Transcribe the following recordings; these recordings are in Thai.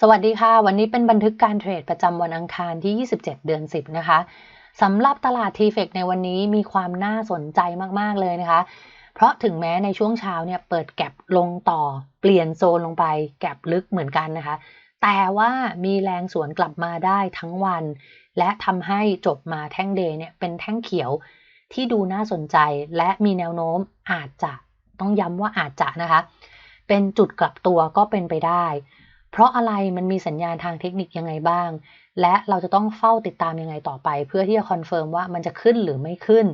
สวัสดีค่ะ วันนี้เป็นบันทึกการเทรดประจำวันอังคารที่ 27 เดือน 10 นะคะสำหรับตลาดทีเฟกในวันนี้มีความน่าสนใจมาก ๆ เลยนะคะ เพราะถึงแม้ในช่วงเช้าเนี่ยเปิดแก็บลงต่อ เปลี่ยนโซนลงไป แก็บลึกเหมือนกันนะคะ แต่ว่ามีแรงสวนกลับมาได้ทั้งวัน และทำให้จบมาแท่งเดย์เนี่ยเป็นแท่งเขียวที่ดูน่าสนใจ และมีแนวโน้มอาจจะต้องย้ำว่าอาจจะนะคะ เป็นจุดกลับตัวก็เป็นไปได้ เพราะอะไรมันมีสัญญาณทางเทคนิคยังไงบ้าง และเราจะต้องเฝ้าติดตามยังไงต่อไป เพื่อที่จะคอนเฟิร์มว่ามันจะขึ้นหรือไม่ขึ้น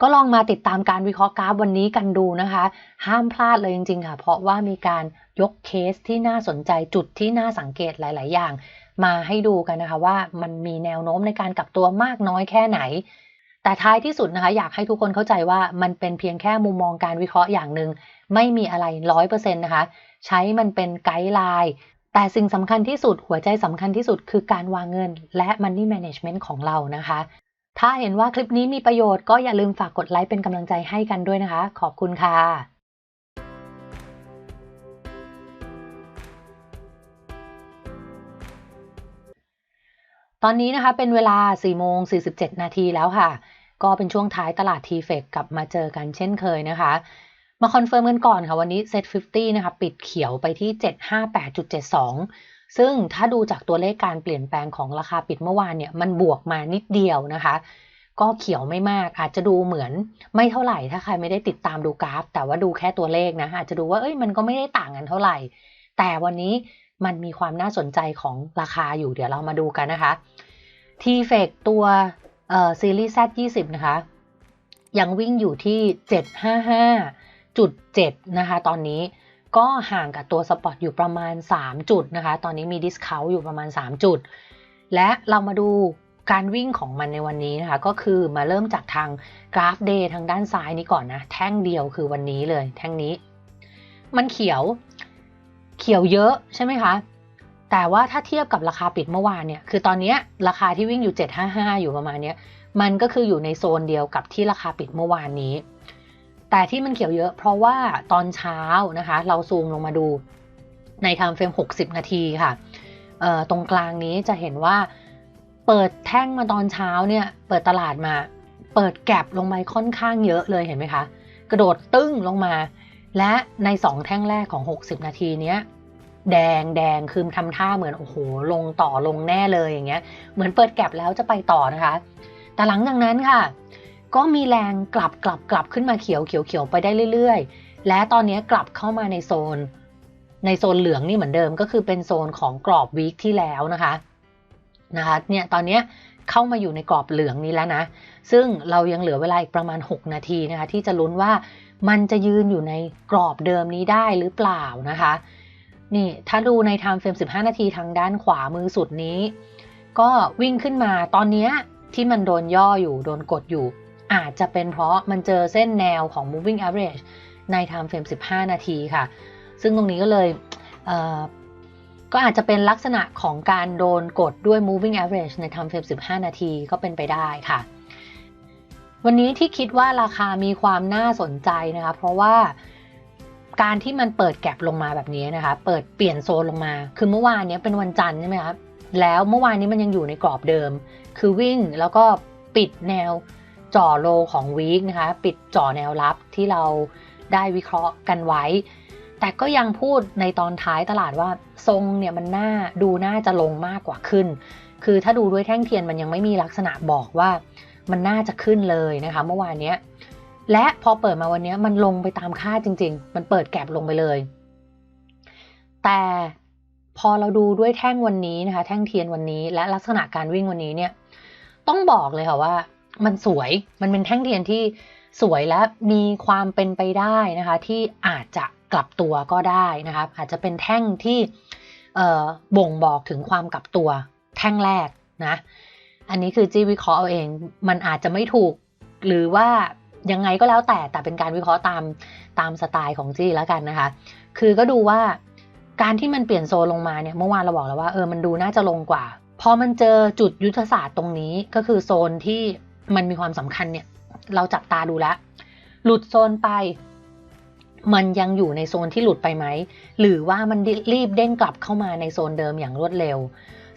ก็ลองมาติดตามการวิเคราะห์กราฟวันนี้กันดูนะคะ ห้ามพลาดเลยจริง ๆ ค่ะ เพราะว่ามีการยกเคสที่น่าสนใจจุดที่น่าสังเกตหลาย ๆ อย่าง มาให้ดูกันนะคะว่ามันมีแนวโน้มในการกลับตัวมากน้อยแค่ไหนแต่ท้ายที่สุดนะคะอยากให้ทุกคนเข้าใจว่ามันเป็นเพียงแค่มุมมองการวิเคราะห์อย่างหนึ่งไม่มีอะไรร้อยเปอร์เซ็นต์นะคะ ใช้มันเป็นไกด์ไลน์ แต่สิ่งสำคัญที่สุดหัวใจสำคัญที่สุดคือการวางเงินและ Money Management ของเรานะคะ ถ้าเห็นว่าคลิปนี้มีประโยชน์ก็อย่าลืมฝากกดไลค์เป็นกำลังใจให้กันด้วยนะคะ ขอบคุณค่ะตอนนี้นะคะเป็นเวลา 4 โมง 47 นาทีแล้วค่ะ ก็เป็นช่วงท้ายตลาดทีเฟกกลับมาเจอกันเช่นเคยนะคะ มาคอนเฟิร์มกันก่อนค่ะวันนี้ Set 50 นะคะ ปิดเขียวไปที่ 758.72 ซึ่งถ้าดูจากตัวเลขการเปลี่ยนแปลงของราคาปิดเมื่อวานเนี่ย มันบวกมานิดเดียวนะคะ ก็เขียวไม่มากอาจจะดูเหมือนไม่เท่าไหร่ ถ้าใครไม่ได้ติดตามดูกราฟ แต่ว่าดูแค่ตัวเลขนะอาจจะดูว่าเอ้ยมันก็ไม่ได้ต่างกันเท่าไหร่ แต่วันนี้มันมีความน่าสนใจของราคาอยู่เดี๋ยวเรามาดูกันนะคะทีเฟกตัวเอ่อซีรีส์ Z20 นะคะ ยังวิ่งอยู่ที่ 755.7นะคะ ตอนนี้ก็ห่างกับตัวสปอตอยู่ประมาณ 3 จุดนะคะ ตอนนี้มีดิสคาวอยู่ประมาณ 3 จุด และเรามาดูการวิ่งของมันในวันนี้นะคะ ก็คือมาเริ่มจากทางกราฟเดย์ทางด้านซ้ายนี้ก่อนนะ แท่งเดียวคือวันนี้เลย แท่งนี้ มันเขียว เขียวเยอะใช่ไหมคะ แต่ว่าถ้าเทียบกับราคาปิดเมื่อวานเนี่ย คือตอนนี้ราคาที่วิ่งอยู่ 755 อยู่ประมาณนี้ มันก็คืออยู่ในโซนเดียวกับที่ราคาปิดเมื่อวานนี้ แต่ที่มันเขียวเยอะเพราะว่าตอนเช้านะคะ เราซูมลงมาดูในไทม์เฟรม 60 นาทีค่ะ ตรงกลางนี้จะเห็นว่าเปิดแท่งมาตอนเช้าเนี่ย เปิดตลาดมา เปิดแก็บลงมาค่อนข้างเยอะเลยเห็นไหมคะ กระโดดตึ้งลงมา และในสองแท่งแรกของ 60 นาทีเนี้ยแดงแดงคือทำท่าเหมือนโอ้โหลงต่อลงแน่เลยอย่างเงี้ย เหมือนเปิดแก็บแล้วจะไปต่อนะคะ แต่หลังจากนั้นค่ะ ก็มีแรงกลับกลับกลับขึ้นมาเขียวเขียวเขียวไปได้เรื่อยๆ และตอนนี้กลับเข้ามาในโซน ในโซนเหลืองนี่เหมือนเดิมก็คือเป็นโซนของกรอบวีคที่แล้วนะคะนะคะเนี่ยตอนนี้เข้ามาอยู่ในกรอบเหลืองนี้แล้วนะ ซึ่งเรายังเหลือเวลาอีกประมาณ 6 นาทีนะคะ ที่จะลุ้นว่ามันจะยืนอยู่ในกรอบเดิมนี้ได้หรือเปล่านะคะ นี่ถ้าดูใน time frame 15 นาทีทางด้านขวามือสุดนี้ ก็วิ่งขึ้นมาตอนนี้ที่มันโดนย่ออยู่โดนกดอยู่ อาจจะเป็นเพราะมันเจอเส้นแนวของ moving average ใน time frame 15 นาทีค่ะ ซึ่งตรงนี้ก็เลยเก็อาจจะเป็นลักษณะของการโดนกดด้วย moving average ใน time frame 15 นาทีก็เป็นไปได้ค่ะ วันนี้ที่คิดว่าราคามีความน่าสนใจนะคะ เพราะว่าการที่มันเปิดแก็บลงมาแบบนี้นะคะ เปิดเปลี่ยนโซนลงมา คือเมื่อวานนี้เป็นวันจันทร์ใช่ไหมครับแล้วเมื่อวานนี้มันยังอยู่ในกรอบเดิม คือวิ่งแล้วก็ปิดแนว จ่อโลของวีคนะคะ ปิดจ่อแนวรับที่เราได้วิเคราะห์กันไว้ แต่ก็ยังพูดในตอนท้ายตลาดว่าทรงเนี่ยมันน่าดูน่าจะลงมากกว่าขึ้น คือถ้าดูด้วยแท่งเทียนมันยังไม่มีลักษณะบอกว่ามันน่าจะขึ้นเลยนะคะ เมื่อวานนี้และพอเปิดมาวันนี้มันลงไปตามค่าจริง ๆ มันเปิดแก็บลงไปเลย แต่พอเราดูด้วยแท่งวันนี้นะคะ แท่งเทียนวันนี้และลักษณะการวิ่งวันนี้เนี่ย ต้องบอกเลยค่ะว่า มันสวยมันเป็นแท่งเทียนที่สวยและมีความเป็นไปได้นะคะ ที่อาจจะกลับตัวก็ได้นะคะอาจจะเป็นแท่งที่บ่งบอกถึงความกลับตัวแท่งแรกนะอันนี้คือจี้วิเคราะห์เอาเองมันอาจจะไม่ถูก หรือว่ายังไงก็แล้วแต่แต่เป็นการวิเคราะห์ตามตามสไตล์ของจี้แล้วกันนะคะ คือก็ดูว่าการที่มันเปลี่ยนโซนลงมาเนี่ยเมื่อวานเราบอกแล้วว่าเออมันดูน่าจะลงกว่า พอมันเจอจุดยุทธศาสตร์ตรงนี้ก็คือโซนที่ มันมีความสำคัญเนี่ย เราจับตาดูแลหลุดโซนไป มันยังอยู่ในโซนที่หลุดไปไหม หรือว่ามันรีบเด้งกลับเข้ามาในโซนเดิมอย่างรวดเร็ว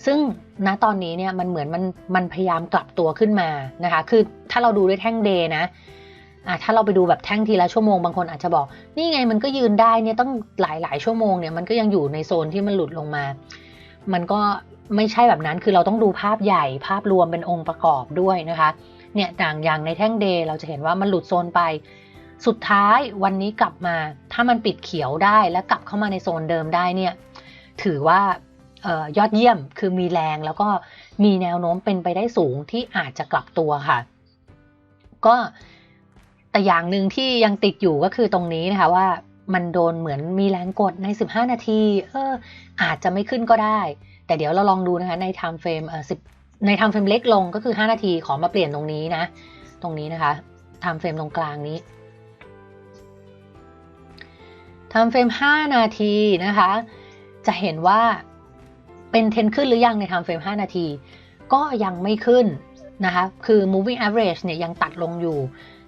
ซึ่งณตอนนี้เนี่ยมันเหมือนมันมันพยายามกลับตัวขึ้นมานะคะ คือถ้าเราดูด้วยแท่งเดย์นะอะถ้าเราไปดูแบบแท่งทีละชั่วโมงบางคนอาจจะบอก นี่ไงมันก็ยืนได้เนี่ยต้องหลายหลายชั่วโมงเนี่ยมันก็ยังอยู่ในโซนที่มันหลุดลงมา มันก็ไม่ใช่แบบนั้นคือเราต้องดูภาพใหญ่ภาพรวมเป็นองค์ประกอบด้วยนะคะ เนี่ยต่างอย่างในแท่งเดย์เราจะเห็นว่ามันหลุดโซนไป สุดท้ายวันนี้กลับมา ถ้ามันปิดเขียวได้แล้วกลับเข้ามาในโซนเดิมได้เนี่ยถือว่ายอดเยี่ยมคือมีแรงแล้วก็มีแนวโน้มเป็นไปได้สูงที่อาจจะกลับตัวค่ะ ก็แต่อย่างหนึ่งที่ยังติดอยู่ก็คือตรงนี้นะคะว่ามันโดนเหมือนมีแรงกดใน 15 นาที เอออาจจะไม่ขึ้นก็ได้ แต่เดี๋ยวเราลองดูนะคะใน time frame ใน time frame เล็กลงก็คือ 5 นาทีขอมาเปลี่ยนตรงนี้นะ ตรงนี้นะคะ time frame ตรงกลางนี้ time frame 5นาทีนะคะ จะเห็นว่าเป็นเทนขึ้นหรือยังใน time frame 5นาที ก็ยังไม่ขึ้นนะคะ คือ moving average เนี่ยยังตัดลงอยู่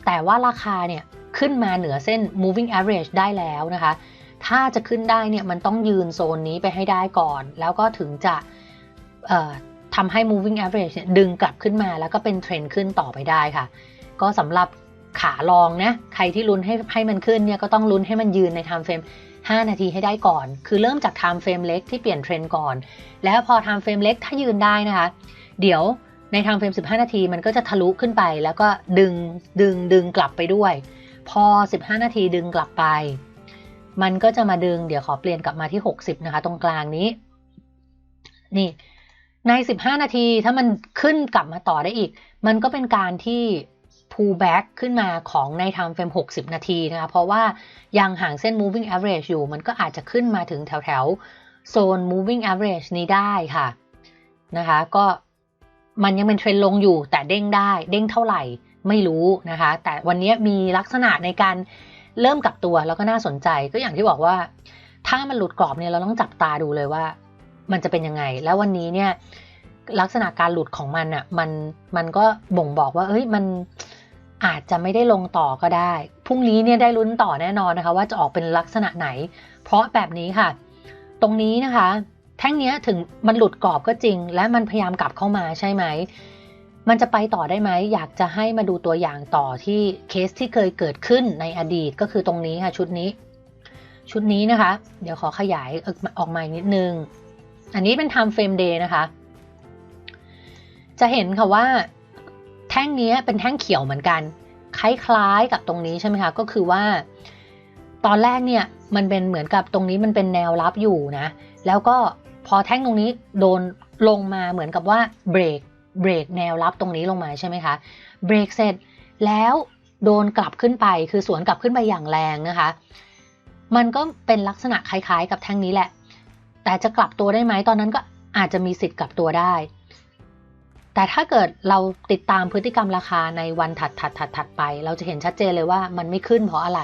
แต่ว่าราคาเนี่ยขึ้นมาเหนือเส้น moving average ได้แล้วนะคะ ถ้าจะขึ้นได้เนี่ยมันต้องยืนโซนนี้ไปให้ได้ก่อน แล้วก็ถึงจะ ทำให้ moving average เนี่ยดึงกลับขึ้นมาแล้วก็เป็นเทรนด์ขึ้นต่อไปได้ค่ะ ก็สำหรับขาลองนะใครที่ลุ้นให้ให้มันขึ้นเนี่ยก็ต้องลุ้นให้มันยืนใน time frame 5 นาทีให้ได้ก่อน คือเริ่มจาก time frame เล็กที่เปลี่ยนเทรนด์ก่อน แล้วพอ time frame เล็กถ้ายืนได้นะคะ เดี๋ยวใน time frame 15 นาทีมันก็จะทะลุขึ้นไป แล้วก็ดึงดึงดึงกลับไปด้วย พอ 15 นาทีดึงกลับไป มันก็จะมาดึงเดี๋ยวขอเปลี่ยนกลับมาที่ 60 นะคะ ตรงกลางนี้ นี่ ใน 15 นาทีถ้ามันขึ้นกลับมาต่อได้อีก มันก็เป็นการที่ pull back ขึ้นมาของใน time frame 60 นาทีนะคะ เพราะว่ายังห่างเส้น moving average อยู่ มันก็อาจจะขึ้นมาถึงแถวแถวโซน moving average นี้ได้ค่ะนะคะ ก็มันยังเป็นเทรนลงอยู่ แต่เด้งได้เด้งเท่าไหร่ไม่รู้นะคะ แต่วันนี้มีลักษณะในการเริ่มกลับตัวแล้วก็น่าสนใจก็อย่างที่บอกว่า ถ้ามันหลุดกรอบเนี่ยเราต้องจับตาดูเลยว่า มันจะเป็นยังไง แล้ววันนี้เนี่ยลักษณะการหลุดของมันอะ่ะมันมันก็บ่งบอกว่าเอ้ยมันอาจจะไม่ได้ลงต่อก็ได้ พรุ่งนี้เนี่ยได้ลุ้นต่อแน่นอนนะคะ ว่าจะออกเป็นลักษณะไหน เพราะแบบนี้ค่ะ ตรงนี้นะคะ แท่งนี้ถึงมันหลุดกรอบก็จริง และมันพยายามกลับเข้ามาใช่ไหม มันจะไปต่อได้ไหม อยากจะให้มาดูตัวอย่างต่อที่เคสที่เคยเกิดขึ้นในอดีตก็คือตรงนี้ค่ะชุดนี้ ชุดนี้นะคะ เดี๋ยวขอขยายออกมานิดนึง อันนี้เป็น time frame day นะคะ จะเห็นค่ะว่าแท่งนี้เป็นแท่งเขียวเหมือนกัน คล้ายๆกับตรงนี้ใช่ไหมคะ ก็คือว่า ตอนแรกเนี่ยมันเป็นเหมือนกับตรงนี้มันเป็นแนวรับอยู่นะ แล้วก็พอแท่งตรงนี้โดนลงมาเหมือนกับว่าเบรกเบรกแนวรับตรงนี้ลงมาใช่ไหมคะเบรกเสร็จแล้วโดนกลับขึ้นไปคือสวนกลับขึ้นไปอย่างแรงนะคะ มันก็เป็นลักษณะคล้ายๆ กับแท่งนี้แหละ แต่จะกลับตัวได้ไหมตอนนั้นก็อาจจะมีสิทธิ์กลับตัวได้ แต่ถ้าเกิดเราติดตามพฤติกรรมราคาในวันถัดถัดถัดถัดไป เราจะเห็นชัดเจนเลยว่ามันไม่ขึ้นเพราะอะไร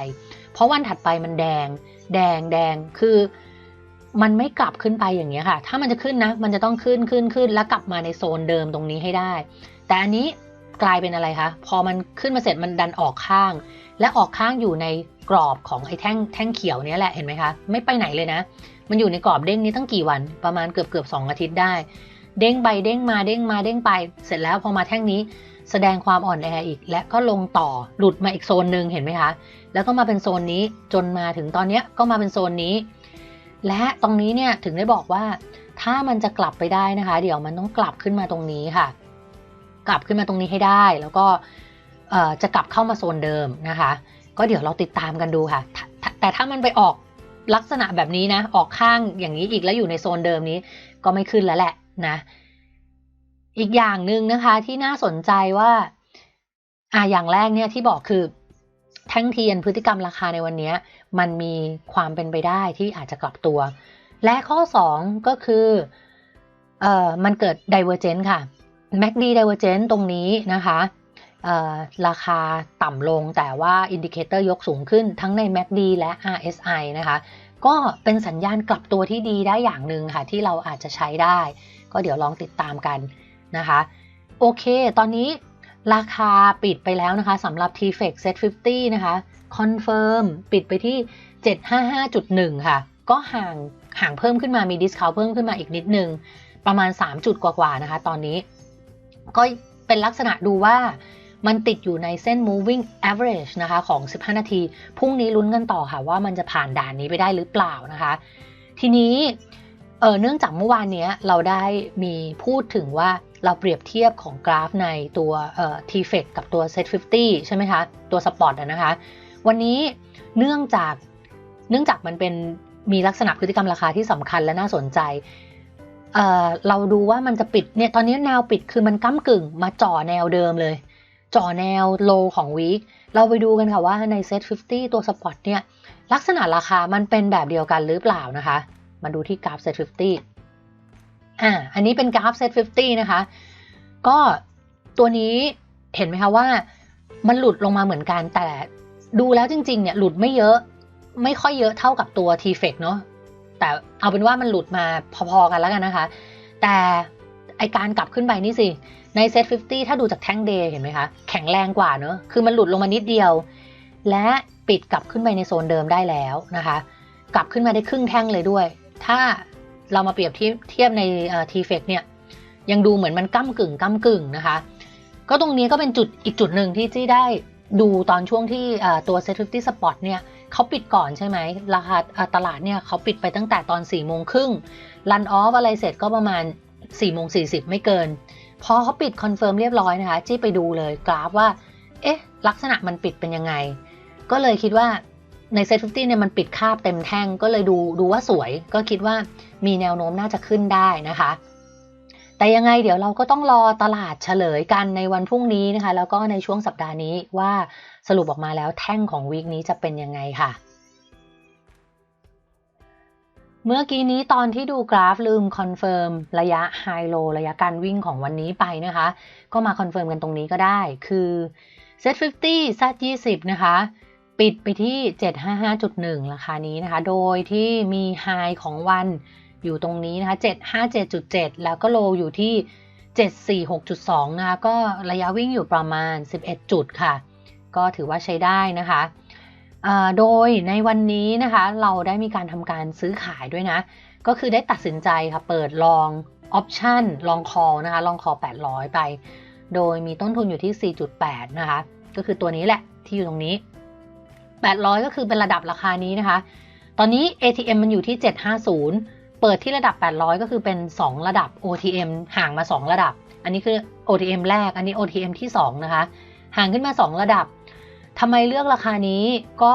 เพราะวันถัดไปมันแดง แดงแดงคือมันไม่กลับขึ้นไปอย่างเงี้ยค่ะ ถ้ามันจะขึ้นนะ มันจะต้องขึ้นขึ้นขึ้นแล้วกลับมาในโซนเดิมตรงนี้ให้ได้ แต่อันนี้กลายเป็นอะไรคะ พอมันขึ้นมาเสร็จมันดันออกข้าง และออกข้างอยู่ในกรอบของไอ้แท่งแท่งเขียวเนี้ยแหละ เห็นไหมคะ ไม่ไปไหนเลยนะ มันอยู่ในกรอบเด้งนี้ตั้งกี่วันประมาณเกือบเกือบสองอาทิตย์ได้ เด้งไปเด้งมาเด้งมาเด้งไป เสร็จแล้วพอมาแท่งนี้ แสดงความอ่อนแออีก และก็ลงต่อหลุดมาอีกโซนหนึ่งเห็นไหมคะแล้วก็มาเป็นโซนนี้จนมาถึงตอนนี้ก็มาเป็นโซนนี้ และตรงนี้เนี่ยถึงได้บอกว่า ถ้ามันจะกลับไปได้นะคะ เดี๋ยวมันต้องกลับขึ้นมาตรงนี้ค่ะ กลับขึ้นมาตรงนี้ให้ได้ แล้วก็จะกลับเข้ามาโซนเดิมนะคะ ก็เดี๋ยวเราติดตามกันดูค่ะ แต่ถ้ามันไปออก ลักษณะแบบนี้นะ ออกข้างอย่างนี้อีกแล้วอยู่ในโซนเดิมนี้ ก็ไม่ขึ้นแล้วแหละนะ อีกอย่างหนึ่งนะคะที่น่าสนใจว่าอ่าอย่างแรกเนี่ยที่บอกคือแท่งเทียนพฤติกรรมราคาในวันนี้มันมีความเป็นไปได้ที่อาจจะกลับตัว และข้อ 2 ก็คือเอ่อมันเกิด divergence ค่ะ MACD divergence ตรงนี้นะคะ ราคาต่ำลงแต่ว่าอินดิเคเตอร์ยกสูงขึ้นทั้งใน MACD และ RSI นะคะ ก็เป็นสัญญาณกลับตัวที่ดีได้อย่างหนึ่งค่ะ ที่เราอาจจะใช้ได้ ก็เดี๋ยวลองติดตามกันนะคะ โอเค ตอนนี้ราคาปิดไปแล้วนะคะสำหรับ t f e c Set 50 นะคะคอนเฟิร์มปิดไปที่ 755.1 ค่ะ ก็ห่างห่างเพิ่มขึ้นมามี discount เพิ่มขึ้นมาอีกนิดนึง ประมาณ 3 จุดกว่าๆนะคะ ตอนนี้ ก็เป็นลักษณะดูว่า มันติดอยู่ในเส้น moving average นะคะของ 15 นาที พรุ่งนี้ลุ้นกันต่อค่ะว่ามันจะผ่านด่านนี้ไปได้หรือเปล่านะคะ ทีนี้เออเนื่องจากเมื่อวานนี้เราได้มีพูดถึงว่าเราเปรียบเทียบของกราฟในตัวเอ่อ t f e กับตัว set 50 ใช่ไหมคะ ตัวสปอร์ตนะคะ วันนี้เนื่องจากเนื่องจากมันเป็นมีลักษณะพฤติกรรมราคาที่สำคัญและน่าสนใจเเราดูว่ามันจะปิดเนี่ยตอนนี้แนวปิดคือมันก้ากึ่งมาจ่อแนวเดิมเลย จ่อแนวโลของวีคเราไปดูกันค่ะว่าในเซ็ต50 ตัวสปอตเนี่ยลักษณะราคามันเป็นแบบเดียวกันหรือเปล่านะคะ มาดูที่กราฟเซ็ต50อ่าอันนี้เป็นกราฟเซ็ต50 นะคะ ก็ตัวนี้เห็นไหมคะว่ามันหลุดลงมาเหมือนกันแต่ดูแล้วจริงๆเนี่ยหลุดไม่เยอะไม่ค่อยเยอะเท่ากับตัว t f e c เนาะแต่เอาเป็นว่ามันหลุดมาพอๆกันแล้วกันนะคะ แต่ไอการกลับขึ้นไปนี่สิ ในเซต50 ถ้าดูจากแท่งเดย์เห็นไหมคะ แข็งแรงกว่าเนอะคือมันหลุดลงมานิดเดียว และปิดกลับขึ้นไปในโซนเดิมได้แล้วนะคะ กลับขึ้นมาได้ครึ่งแท่งเลยด้วย ถ้าเรามาเปรียบเทียบในทีเฟกเนี่ยยังดูเหมือนมันก้ากึ่งก้ากึ่งนะคะ ก็ตรงนี้ก็เป็นจุดอีกจุดหนึ่งที่จี้ได้ดูตอนช่วงที่ตัว Set 50 Spot เนี่ยเขาปิดก่อนใช่ไหม ราคาตลาดเนี่ยเขาปิดไปตั้งแต่ตอน4ี่โมงครึ่งรันออฟอะไรเสร็จก็ประมาณ4ี่โมงสีไม่เกิน พอเขาปิดคอนเฟิร์มเรียบร้อยนะคะ จี้ไปดูเลยกราฟว่า เอ๊ะ ลักษณะมันปิดเป็นยังไง ก็เลยคิดว่าในเซ็ตฟิเนี่ยมันปิดคาบเต็มแท่งก็เลยดูดูว่าสวย ก็คิดว่ามีแนวโน้มน่าจะขึ้นได้นะคะ แต่ยังไงเดี๋ยวเราก็ต้องรอตลาดเฉลยกันในวันพรุ่งนี้นะคะ แล้วก็ในช่วงสัปดาห์นี้ว่าสรุปออกมาแล้วแท่งของวีคนี้จะเป็นยังไงค่ะ เมื่อกี้นี้ตอนที่ดูกราฟลืมคอนเฟิร์มระยะไฮโลระยะการวิ่งของวันนี้ไปนะคะ ก็มาคอนเฟิร์มกันตรงนี้ก็ได้ คือ Set 50 Z 20 นะคะ ปิดไปที่ 755.1 ราคานี้นะคะ โดยที่มีไฮของวันอยู่ตรงนี้นะคะ 757.7 แล้วก็โลอยู่ที่ 746.2 นะคะ ก็ระยะวิ่งอยู่ประมาณ 11 จุดค่ะ ก็ถือว่าใช้ได้นะคะ โดยในวันนี้นะคะเราได้มีการทำการซื้อขายด้วยนะ ก็คือได้ตัดสินใจค่ะเปิดลองออปชันลองคอนะคะลองคอ800 ไป โดยมีต้นทุนอยู่ที่ 4.8 นะคะ ก็คือตัวนี้แหละที่อยู่ตรงนี้ 800 ก็คือเป็นระดับราคานี้นะคะ ตอนนี้ ATM มันอยู่ที่ 750 เปิดที่ระดับ 800 ก็คือเป็น 2 ระดับ OTM ห่างมา 2 ระดับ อันนี้คือ OTM แรก อันนี้ OTM ที่ 2 นะคะ ห่างขึ้นมา 2 ระดับ ทำไมเลือกราคานี้ก็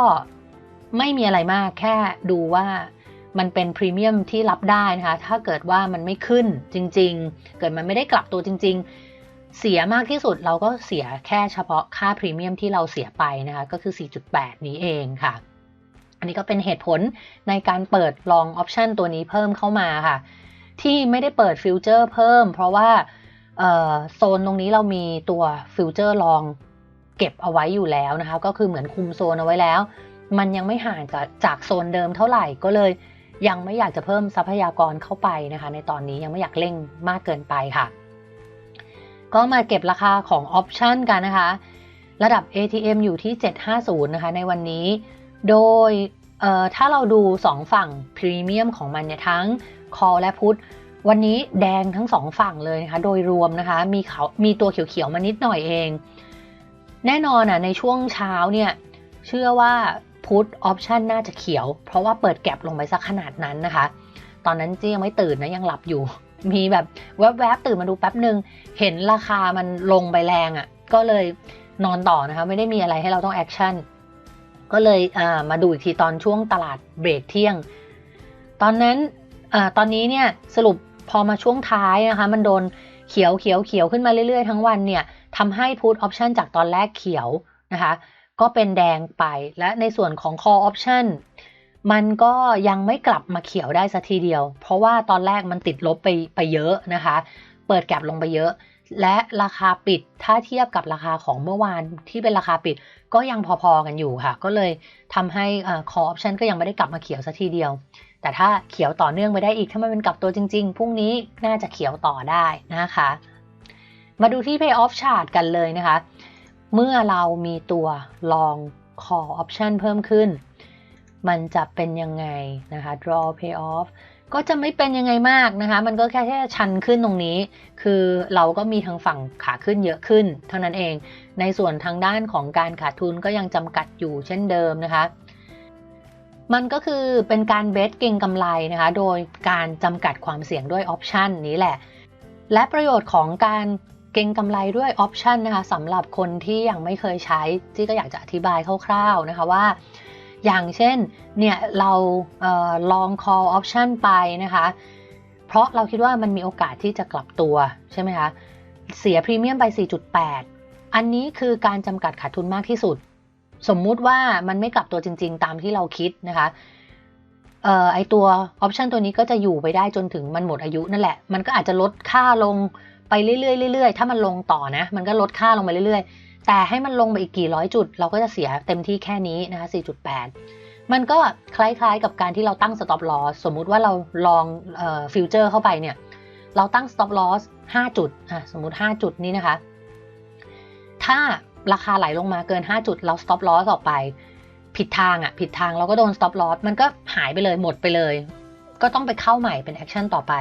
ไม่มีอะไรมากแค่ดูว่ามันเป็นพรีเมียมที่รับได้นะคะ ถ้าเกิดว่ามันไม่ขึ้นจริง ๆ เกิดมันไม่ได้กลับตัวจริง ๆ เสียมากที่สุดเราก็เสียแค่เฉพาะค่าพรีเมียมที่เราเสียไปนะคะ ก็คือ 4.8 นี้เองค่ะ อันนี้ก็เป็นเหตุผลในการเปิดลองออปชันตัวนี้เพิ่มเข้ามาค่ะ ที่ไม่ได้เปิดฟิวเจอร์เพิ่ม เพราะว่าโซนตรงนี้เรามีตัวฟิวเจอร์ลอง เก็บเอาไว้อยู่แล้วนะคะ ก็คือเหมือนคุมโซนเอาไว้แล้ว มันยังไม่ห่างจากจากโซนเดิมเท่าไหร่ก็เลย ยังไม่อยากจะเพิ่มทรัพยากรเข้าไปนะคะ ในตอนนี้ยังไม่อยากเร่งมากเกินไปค่ะ ก็มาเก็บราคาของออปชันกันนะคะ ระดับ ATM อยู่ที่ 750 นะคะ ในวันนี้ โดยถ้าเราดู 2 ฝั่งพรีเมียมของมันเนี่ยทั้ง call และ put วันนี้แดงทั้งสองฝั่งเลยนะคะ โดยรวมนะคะ มีเขามีตัวเขียวๆมานิดหน่อยเอง แน่นอนอะในช่วงเช้าเนี่ย เชื่อว่าพุทออปชันน่าจะเขียว เพราะว่าเปิดแก็บลงไปสักขนาดนั้นนะคะ ตอนนั้นจียังไม่ตื่นนะยังหลับอยู่ มีแบบแวบๆตื่นมาดูแป๊บหนึ่งเห็นราคามันลงไปแรงอะ่ะ ก็เลยนอนต่อนะคะ ไม่ได้มีอะไรให้เราต้องแอคชั่น ก็เลยมาดูอีกทีตอนช่วงตลาดเบรกเที่ยง ตอนนั้นอตอนนี้เนี่ยสรุปพอมาช่วงท้ายนะคะ มันโดนเขียวเขียวเขียวขึ้นมาเรื่อยๆ ทั้งวันเนี่ย ทำให้ put option จากตอนแรกเขียวนะคะ ก็เป็นแดงไป และในส่วนของ call option มันก็ยังไม่กลับมาเขียวได้สัทีเดียว เพราะว่าตอนแรกมันติดลบไปไปเยอะนะคะ เปิดแก็บลงไปเยอะ และราคาปิดถ้าเทียบกับราคาของเมื่อวานที่เป็นราคาปิดก็ยังพอๆกันอยู่ค่ะ ก็เลยทำให้ call option ก็ยังไม่ได้กลับมาเขียวสัทีเดียว แต่ถ้าเขียวต่อเนื่องไปได้อีกถ้ามันเป็นกลับตัวจริง ๆพรุ่งนี้น่าจะเขียวต่อได้นะคะ มาดูที่ Payoff Chart กันเลยนะคะ เมื่อเรามีตัว Long Call Option เพิ่มขึ้น มันจะเป็นยังไงนะคะ draw pay off ก็จะไม่เป็นยังไงมากนะคะ มันก็แค่แค่ชันขึ้นตรงนี้ คือเราก็มีทางฝั่งขาขึ้นเยอะขึ้น เท่านั้นเอง ในส่วนทางด้านของการขาดทุนก็ยังจำกัดอยู่เช่นเดิมนะคะ มันก็คือเป็นการเบสเก่งกำไรนะคะ โดยการจำกัดความเสี่ยงด้วยออปชันนี้แหละ และประโยชน์ของการ เก่งกำไรด้วยออปชันนะคะสำหรับคนที่ยังไม่เคยใช้ที่ก็อยากจะอธิบายคร่าวๆนะคะว่า อย่างเช่นเนี่ยเราเออลอง call option ไปนะคะ เพราะเราคิดว่ามันมีโอกาสที่จะกลับตัวใช่ไหมคะเสียพรีเมียมไป 4.8 อันนี้คือการจำกัดขาดทุนมากที่สุด สมมุติว่ามันไม่กลับตัวจริง ๆ ตามที่เราคิดนะคะเออไอตัวออปชันตัวนี้ก็จะอยู่ไปได้จนถึงมันหมดอายุนั่นแหละ มันก็อาจจะลดค่าลง ไปเรื่อยๆเรื่อยๆถ้ามันลงต่อนะ มันก็ลดค่าลงไปเรื่อยๆ แต่ให้มันลงไปอีกกี่ร้อยจุด เราก็จะเสียเต็มที่แค่นี้นะคะ 4.8 มันก็คล้ายๆกับการที่เราตั้ง stop loss สมมุติว่าเราลองฟิวเจอร์เข้าไปเนี่ย เราตั้ง stop loss 5 จุดอะสมมุติ 5 จุดนี้นะคะ ถ้าราคาไหลลงมาเกิน 5 จุด เรา stop loss ออกไป ผิดทางอะ ผิดทางเราก็โดน stop loss มันก็หายไปเลยหมดไปเลย ก็ต้องไปเข้าใหม่เป็น action ต่อไป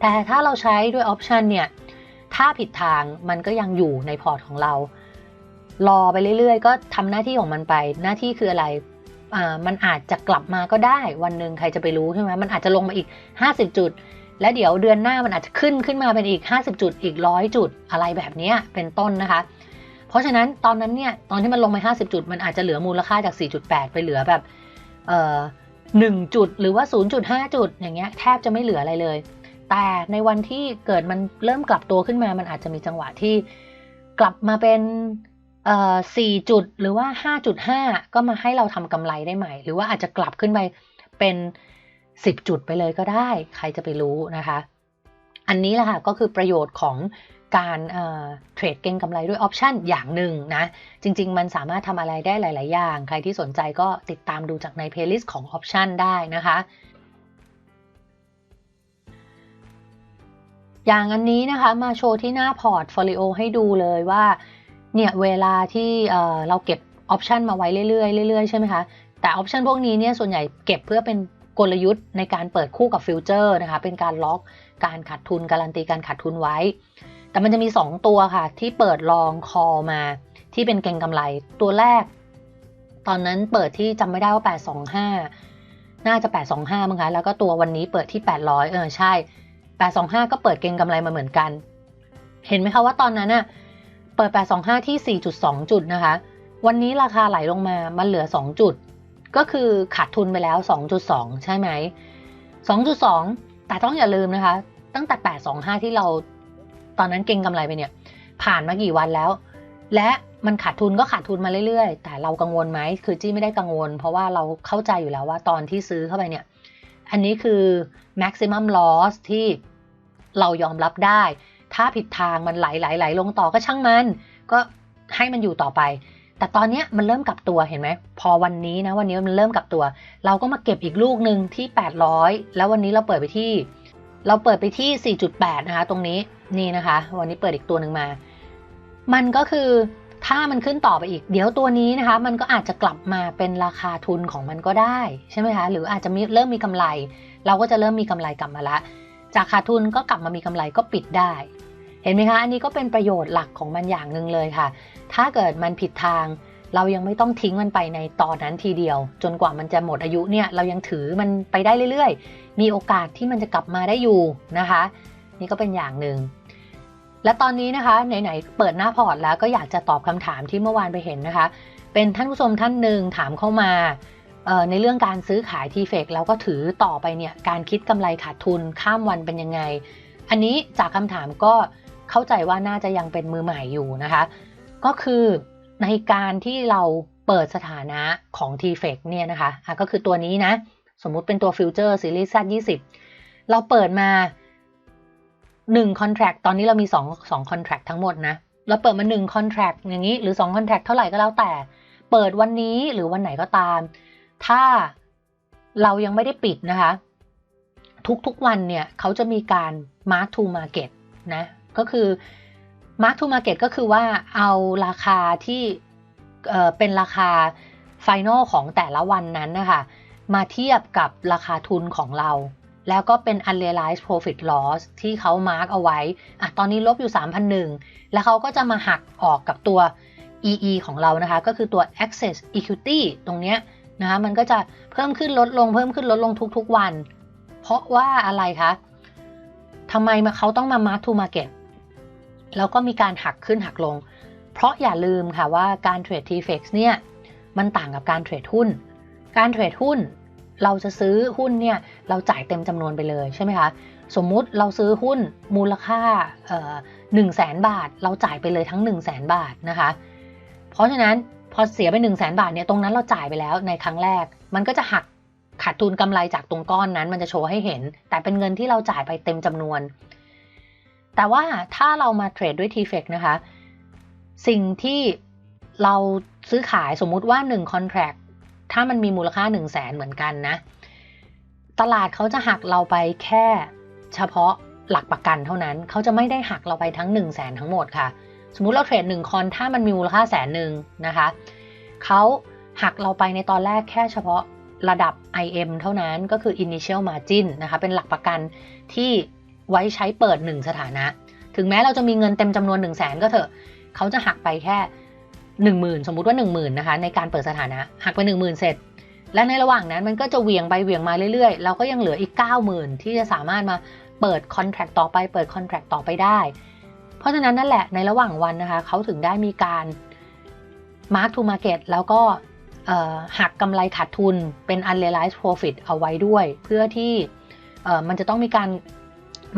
แต่ถ้าเราใช้ด้วย option เนี่ย ถ้าผิดทางมันก็ยังอยู่ในพอร์ตของเรา รอไปเรื่อยๆ ก็ทำหน้าที่ของมันไป หน้าที่คืออะไรมันอาจจะกลับมาก็ได้วันหนึ่งใครจะไปรู้ใช่ไหมมันอาจจะลงมาอีก 50 จุด และเดี๋ยวเดือนหน้ามันอาจจะขึ้นขึ้นมาเป็นอีก 50 จุดอีกร้อยจุดอะไรแบบนี้เป็นต้นนะคะ เพราะฉะนั้นตอนนั้นเนี่ยตอนที่มันลงไป50 จุด มันอาจจะเหลือมูลค่าจาก 4.8 ไปเหลือแบบหนึ่งจุดหรือว่า 0.5 จุดอย่างเงี้ยแทบจะไม่เหลืออะไรเลย แต่ในวันที่เกิดมันเริ่มกลับตัวขึ้นมา มันอาจจะมีจังหวะที่กลับมาเป็นสี่จุดหรือว่าห้าจุดห้าก็มาให้เราทำกำไรได้ใหม่ หรือว่าอาจจะกลับขึ้นไปเป็นสิบจุดไปเลยก็ได้ ใครจะไปรู้นะคะ อันนี้แหละค่ะก็คือประโยชน์ของการเทรดเก็งกำไรด้วยออปชันอย่างหนึ่งนะ จริง ๆ มันสามารถทำอะไรได้หลาย ๆ อย่าง ใครที่สนใจก็ติดตามดูจากในเพลย์ลิสต์ของออปชันได้นะคะ อย่างอันนี้นะคะมาโชว์ที่หน้าพอร์ตโฟลิโอให้ดูเลยว่าเนี่ยเวลาที่เราเก็บออปชันมาไว้เรื่อยๆเรื่อยๆใช่ไหมคะ แต่ออปชันพวกนี้เนี่ยส่วนใหญ่เก็บเพื่อเป็นกลยุทธ์ในการเปิดคู่กับฟิวเจอร์นะคะ เป็นการล็อกการขาดทุนการันตีการขาดทุนไว้ แต่มันจะมี 2 ตัวค่ะ ที่เปิดลองคอมา ที่เป็นเก่งกำไรตัวแรก ตอนนั้นเปิดที่จำไม่ได้ว่า 825 น่าจะ 825มั้งคะแล้วก็ตัววันนี้เปิดที่ 800 เออใช่ 825 ก็เปิดเก่งกำไรมาเหมือนกัน เห็นไหมคะว่าตอนนั้นอะเปิด 825 ที่ 4.2 จุดนะคะ วันนี้ราคาไหลลงมา มันเหลือ 2 จุด ก็คือขาดทุนไปแล้ว 2.2 ใช่ไหม 2.2 แต่ต้องอย่าลืมนะคะ ตั้งแต่ 825 ที่เราตอนนั้นเก่งกำไรไปเนี่ย ผ่านมากี่วันแล้ว และมันขาดทุนก็ขาดทุนมาเรื่อยๆ แต่เรากังวลไหม คือจี้ไม่ได้กังวล เพราะว่าเราเข้าใจอยู่แล้วว่าตอนที่ซื้อเข้าไปเนี่ย อันนี้คือ maximum loss ที่เรายอมรับได้ ถ้าผิดทางมันไหลไหลไหลลงต่อก็ช่างมัน ก็ให้มันอยู่ต่อไป แต่ตอนนี้มันเริ่มกลับตัวเห็นไหม พอวันนี้นะวันนี้มันเริ่มกลับตัว เราก็มาเก็บอีกลูกหนึ่งที่ 800 แล้ววันนี้เราเปิดไปที่ เราเปิดไปที่ 4.8 นะคะ ตรงนี้นี่นะคะ วันนี้เปิดอีกตัวหนึ่งมา มันก็คือ ถ้ามันขึ้นต่อไปอีก เดี๋ยวตัวนี้นะคะ มันก็อาจจะกลับมาเป็นราคาทุนของมันก็ได้ใช่ไหมคะหรืออาจจะมีเริ่มมีกำไร เราก็จะเริ่มมีกำไรกลับมาละ จากขาดทุนก็กลับมามีกำไรก็ปิดได้ เห็นไหมคะอันนี้ก็เป็นประโยชน์หลักของมันอย่างหนึ่งเลยค่ะ ถ้าเกิดมันผิดทางเรายังไม่ต้องทิ้งมันไปในตอนนั้นทีเดียว จนกว่ามันจะหมดอายุเนี่ยเรายังถือมันไปได้เรื่อย ๆ มีโอกาสที่มันจะกลับมาได้อยู่นะคะ นี่ก็เป็นอย่างหนึ่ง และตอนนี้นะคะไหนๆเปิดหน้าพอร์ตแล้วก็อยากจะตอบคำถามที่เมื่อวานไปเห็นนะคะ เป็นท่านผู้ชมท่านหนึ่งถามเข้ามาในเรื่องการซื้อขายทีเฟกแล้วก็ถือต่อไปเนี่ยการคิดกำไรขาดทุนข้ามวันเป็นยังไง อันนี้จากคำถามก็เข้าใจว่าน่าจะยังเป็นมือใหม่อยู่นะคะ ก็คือในการที่เราเปิดสถานะของ t f e c เนี่ยนะคะะก็คือตัวนี้นะ สมมุติเป็นตัวฟิวเจอร์ซีรีส์ Z20 เราเปิดมา 1 contract ตอนนี้เรามี2 2 contract ทั้งหมดนะ เราเปิดมา1 contract อย่างนี้หรือ2 contract เท่าไหร่ก็แล้วแต่ เปิดวันนี้หรือวันไหนก็ตาม ถ้าเรายังไม่ได้ปิดนะคะ ทุกๆวันเนี่ยเขาจะมีการ mark to market นะ ก็คือ Mark to Market ก็คือว่าเอาราคาที่เป็นราคาไฟแนลของแต่ละวันนั้นนะคะ มาเทียบกับราคาทุนของเรา แล้วก็เป็น unrealized profit loss ที่เขามาร์กเอาไว้อะตอนนี้ลบอยู่ 3,001 แล้วเขาก็จะมาหักออกกับตัว EE ของเรานะคะ ก็คือตัว access equity ตรงเนี้ยนะคะมันก็จะเพิ่มขึ้นลดลงเพิ่มขึ้นลดลงทุกๆวัน เพราะว่าอะไรคะทำไมมาเขาต้องมา mark to market แล้วก็มีการหักขึ้นหักลง เพราะอย่าลืมค่ะว่าการเทรด TFX เนี่ยมันต่างกับการเทรดหุ้น การเทรดหุ้น เราจะซื้อหุ้นเนี่ยเราจ่ายเต็มจำนวนไปเลยใช่ไหมคะ สมมุติเราซื้อหุ้นมูลค่าหนึ่งแสนบาท เราจ่ายไปเลยทั้ง 1 0 0 0 0แสนบาทนะคะ เพราะฉะนั้นพอเสียไป 1 0 0 0 0แสนบาทเนี่ยตรงนั้นเราจ่ายไปแล้วในครั้งแรก มันก็จะหักขาดทุนกำไรจากตรงก้อนนั้น มันจะโชว์ให้เห็น แต่เป็นเงินที่เราจ่ายไปเต็มจำนวน แต่ว่าถ้าเรามาเทรดด้วย TFX นะคะ สิ่งที่เราซื้อขายสมมุติว่า1 contract ถ้ามันมีมูลค่า 1 0 0 0 0แสนเหมือนกันนะ ตลาดเขาจะหักเราไปแค่เฉพาะหลักประกันเท่านั้น เขาจะไม่ได้หักเราไปทั้ง 1 0 0 0 0แสนทั้งหมดค่ะ สมมุติเราเทรด1คอนถ้ามันมีมูลค่าแสนหนึ่งนะคะเขาหักเราไปในตอนแรกแค่เฉพาะระดับ IM เท่านั้นก็คือ initial margin นะคะเป็นหลักประกันที่ไว้ใช้เปิด 1 สถานะ ถึงแม้เราจะมีเงินเต็มจำนวน 1 0 0 0 0แสนก็เถอะ เขาจะหักไปแค่ หนึ่งหมื่นสมมุติว่า 1 0,000นะคะในการเปิดสถานะหักไป 1 0,000 เสร็จ และในระหว่างนั้นมันก็จะเวียงไปเวียงมาเรื่อยๆ เราก็ยังเหลืออีก 90,000 ที่จะสามารถมาเปิดคอนแท c t ต่อไปเปิดคอนแท c t ต่อไปได้ เพราะฉะนั้นนั่นแหละในระหว่างวันนะคะเขาถึงได้มีการ mark to market แล้วก็หักกำไรขาดทุนเป็น unrealized profit เอาไว้ด้วย เพื่อที่มันจะต้องมีการ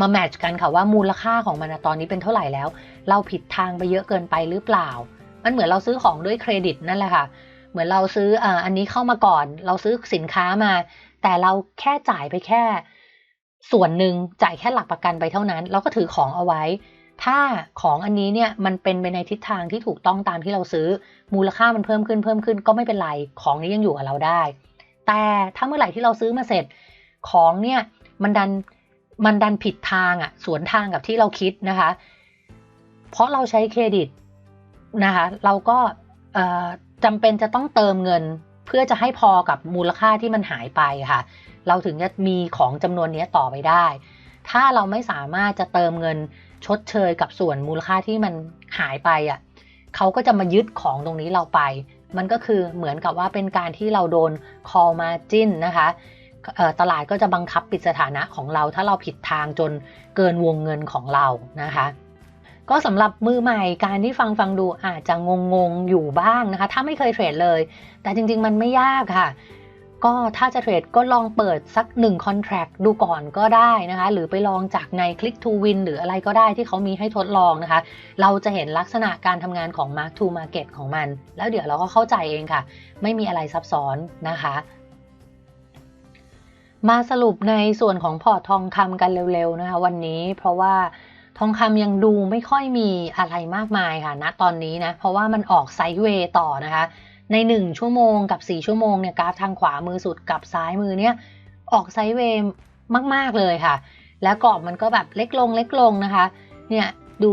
มาแมทช์กันค่ะว่ามูลค่าของมันตอนนี้เป็นเท่าไหร่แล้ว เราผิดทางไปเยอะเกินไปหรือเปล่า มันเหมือนเราซื้อของด้วยเครดิตนั่นแหละค่ะ เหมือนเราซื้ออันนี้เข้ามาก่อน เราซื้อสินค้ามา แต่เราแค่จ่ายไปแค่ ส่วนหนึ่งจ่ายแค่หลักประกันไปเท่านั้น เราก็ถือของเอาไว้ ถ้าของอันนี้เนี่ยมันเป็นไปในทิศทางที่ถูกต้องตามที่เราซื้อ มูลค่ามันเพิ่มขึ้นเพิ่มขึ้น ก็ไม่เป็นไร ของนี้ยังอยู่กับเราได้ แต่ถ้าเมื่อไหร่ที่เราซื้อมาเสร็จ ของเนี่ยมันดันมันดันผิดทางอะ่ะสวนทางกับที่เราคิดนะคะ เพราะเราใช้เครดิต นะคะเราก็จำเป็นจะต้องเติมเงิน เพื่อจะให้พอกับมูลค่าที่มันหายไปค่ะ เราถึงจะมีของจำนวนนี้ต่อไปได้ ถ้าเราไม่สามารถจะเติมเงินชดเชยกับส่วนมูลค่าที่มันหายไปอะเขาก็จะมายึดของตรงนี้เราไป มันก็คือเหมือนกับว่าเป็นการที่เราโดน call margin นะคะตลาดก็จะบังคับปิดสถานะของเรา ถ้าเราผิดทางจนเกินวงเงินของเรานะคะ ก็สำหรับมือใหม่การที่ฟังฟังดูอาจจะงงงอยู่บ้างนะคะ ถ้าไม่เคยเทรดเลย แต่จริงๆมันไม่ยากค่ะ ก็ถ้าจะเทรดก็ลองเปิดสัก1 contract ดูก่อนก็ได้นะคะ หรือไปลองจากใน Click to Win หรืออะไรก็ได้ที่เขามีให้ทดลองนะคะ เราจะเห็นลักษณะการทำงานของ Mark to Market ของมัน แล้วเดี๋ยวเราก็เข้าใจเองค่ะ ไม่มีอะไรซับซ้อนนะคะมาสรุปในส่วนของพอร์ตทองคำกันเร็วๆนะคะวันนี้เพราะว่า ทองคำยังดูไม่ค่อยมีอะไรมากมายค่ะณนะตอนนี้นะ เพราะว่ามันออกไซด์เวย์ต่อนะคะ ใน 1 ชั่วโมงกับ 4 ชั่วโมงเนี่ยกราฟทางขวามือสุดกับซ้ายมือเนี่ยออกไซด์เวย์มาก ๆ เลยค่ะ แล้วกรอบมันก็แบบเล็กลงเล็กลงนะคะ เนี่ยดู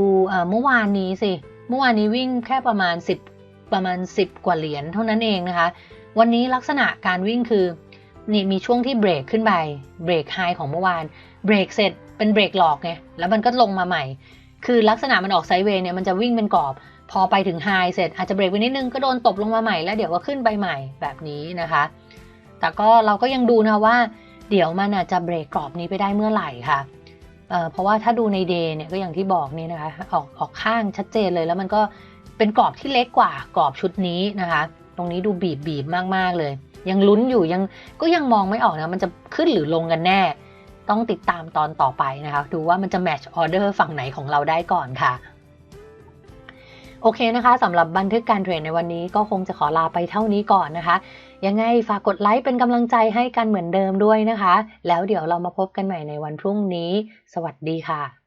เมื่อวานนี้สิ เมื่อวานนี้วิ่งแค่ประมาณ 10 ประมาณ 10 กว่าเหรียญเท่านั้นเองนะคะ วันนี้ลักษณะการวิ่งคือนี่มีช่วงที่เบรกขึ้นไป เบรกไฮของเมื่อวาน เบรกเสร็จ เป็นเบรกหลอกไงแล้วมันก็ลงมาใหม่ คือลักษณะมันออกไซด์เวย์เนี่ยมันจะวิ่งเป็นกรอบ พอไปถึงไฮเสร็จอาจจะเบรกไปนิดนึงก็โดนตบลงมาใหม่แล้วเดี๋ยวก็ขึ้นไปใหม่แบบนี้นะคะ แต่ก็เราก็ยังดูนะว่า เดี๋ยวมันอาจจะเบรกกรอบนี้ไปได้เมื่อไหร่ค่ะเเพราะว่าถ้าดูในเดย์เนี่ยก็อย่างที่บอกนี่นะคะออกออกข้างชัดเจนเลยแล้วมันก็เป็นกรอบที่เล็กกว่ากรอบชุดนี้นะคะ ตรงนี้ดูบีบบีบมากๆเลย ยังลุ้นอยู่ยังก็ยังมองไม่ออกนะมันจะขึ้นหรือลงกันแน่ ต้องติดตามตอนต่อไปนะคะ ดูว่ามันจะแมทช์ออเดอร์ฝั่งไหนของเราได้ก่อนค่ะโอเคนะคะสำหรับบันทึกการเทรดในวันนี้ก็คงจะขอลาไปเท่านี้ก่อนนะคะ ยังไงฝากกดไลค์เป็นกำลังใจให้กันเหมือนเดิมด้วยนะคะ แล้วเดี๋ยวเรามาพบกันใหม่ในวันพรุ่งนี้ สวัสดีค่ะ